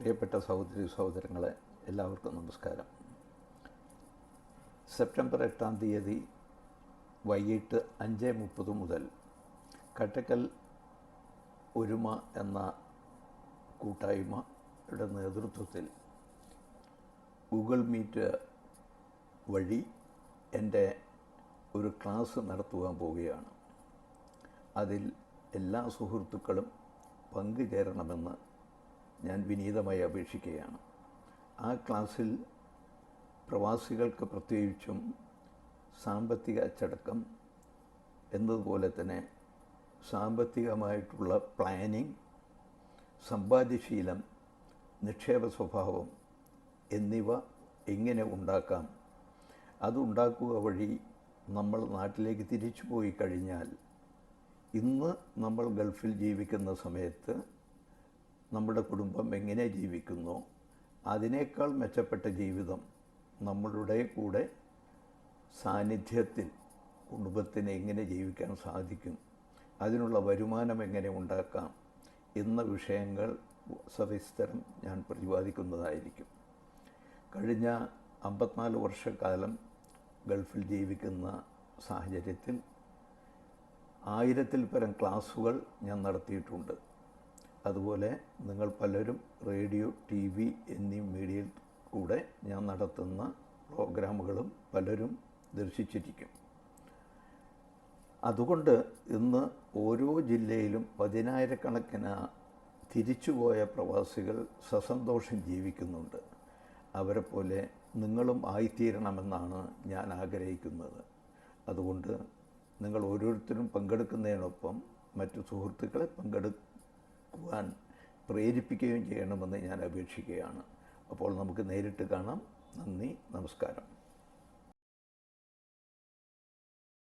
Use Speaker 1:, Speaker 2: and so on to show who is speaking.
Speaker 1: പ്രിയപ്പെട്ട സഹോദരി സഹോദരങ്ങളെ എല്ലാവർക്കും നമസ്കാരം. സെപ്റ്റംബർ എട്ടാം തീയതി വൈകിട്ട് അഞ്ച് മുപ്പത് മുതൽ കട്ടക്കൽ ഒരുമ എന്ന കൂട്ടായ്മയുടെ നേതൃത്വത്തിൽ ഗൂഗിൾ മീറ്റ് വഴി എന്റെ ഒരു ക്ലാസ് നടത്തുവാൻ പോവുകയാണ്. അതിൽ എല്ലാ സുഹൃത്തുക്കളും പങ്കുചേരണമെന്ന് ഞാൻ വിനീതമായി അപേക്ഷിക്കുകയാണ്. ആ ക്ലാസ്സിൽ പ്രവാസികൾക്ക് പ്രത്യേകിച്ചും സാമ്പത്തിക അച്ചടക്കം എന്നതുപോലെ തന്നെ സാമ്പത്തികമായിട്ടുള്ള പ്ലാനിങ് സമ്പാദ്യശീലം നിക്ഷേപ സ്വഭാവം എന്നിവ എങ്ങനെ ഉണ്ടാക്കാം? അതുണ്ടാക്കുക വഴി നമ്മൾ നാട്ടിലേക്ക് തിരിച്ചു പോയി കഴിഞ്ഞാൽ ഇന്ന് നമ്മൾ ഗൾഫിൽ ജീവിക്കുന്ന സമയത്ത് നമ്മുടെ കുടുംബം എങ്ങനെ ജീവിക്കുന്നു അതിനേക്കാൾ മെച്ചപ്പെട്ട ജീവിതം നമ്മളുടെ കൂടെ സാന്നിധ്യത്തിൽ കുടുംബത്തിന് എങ്ങനെ ജീവിക്കാൻ സാധിക്കും അതിനുള്ള വരുമാനം എങ്ങനെ ഉണ്ടാക്കാം എന്ന വിഷയങ്ങൾ സവിസ്തരം ഞാൻ പ്രതിപാദിക്കുന്നതായിരിക്കും. കഴിഞ്ഞ അമ്പത്തിനാല് വർഷക്കാലം ഗൾഫിൽ ജീവിക്കുന്ന സാഹചര്യത്തിൽ ആയിരത്തിൽ പരം ക്ലാസ്സുകൾ ഞാൻ നടത്തിയിട്ടുണ്ട്. അതുപോലെ നിങ്ങൾ പലരും റേഡിയോ ടി വി എന്നീ മീഡിയയിൽ കൂടെ ഞാൻ നടത്തുന്ന പ്രോഗ്രാമുകളും പലരും ദർശിച്ചിരിക്കും. അതുകൊണ്ട് ഇന്ന് ഓരോ ജില്ലയിലും പതിനായിരക്കണക്കിന് തിരിച്ചുപോയ പ്രവാസികൾ സസന്തോഷം ജീവിക്കുന്നുണ്ട്. അവരെ പോലെ നിങ്ങളും ആയിത്തീരണമെന്നാണ് ഞാൻ ആഗ്രഹിക്കുന്നത്. അതുകൊണ്ട് നിങ്ങൾ ഓരോരുത്തരും പങ്കെടുക്കുന്നതിനൊപ്പം മറ്റു സുഹൃത്തുക്കളെ പങ്കെടുക്കുവാൻ പ്രേരിപ്പിക്കുകയും ചെയ്യണമെന്ന് ഞാൻ അപേക്ഷിക്കുകയാണ്. അപ്പോൾ നമുക്ക് നേരിട്ട് കാണാം. നന്ദി നമസ്കാരം.